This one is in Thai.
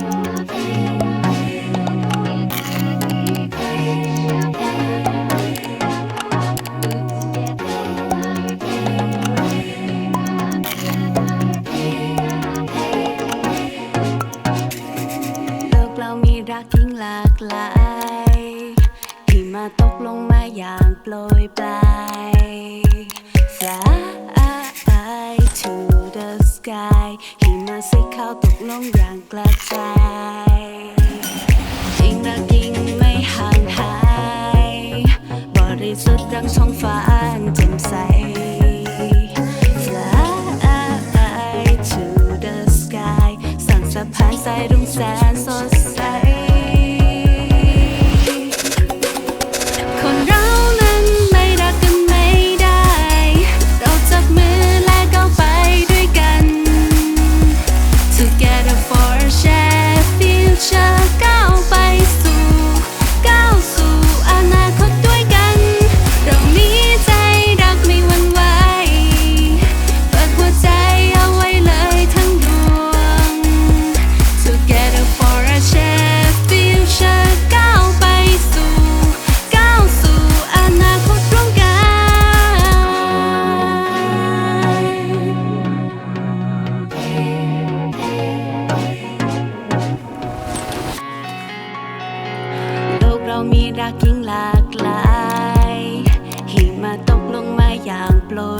โลกเรามีรักยิ่งหลากหลายที่มาตกลงมาอย่างโปรยปลาย Fly to the sky สีขาวตกลงอย่างกระจายยิ่งรักยิ่งไม่ห่างหาย บริสุทธิ์ดังช่องฟ้าอันแจ่มใส Fly to the sky สั่งสะพานสายรุ่งแสนสดใส เรามีรักยิ่งหลากหลายหิมะตกลงมาอย่างโปรย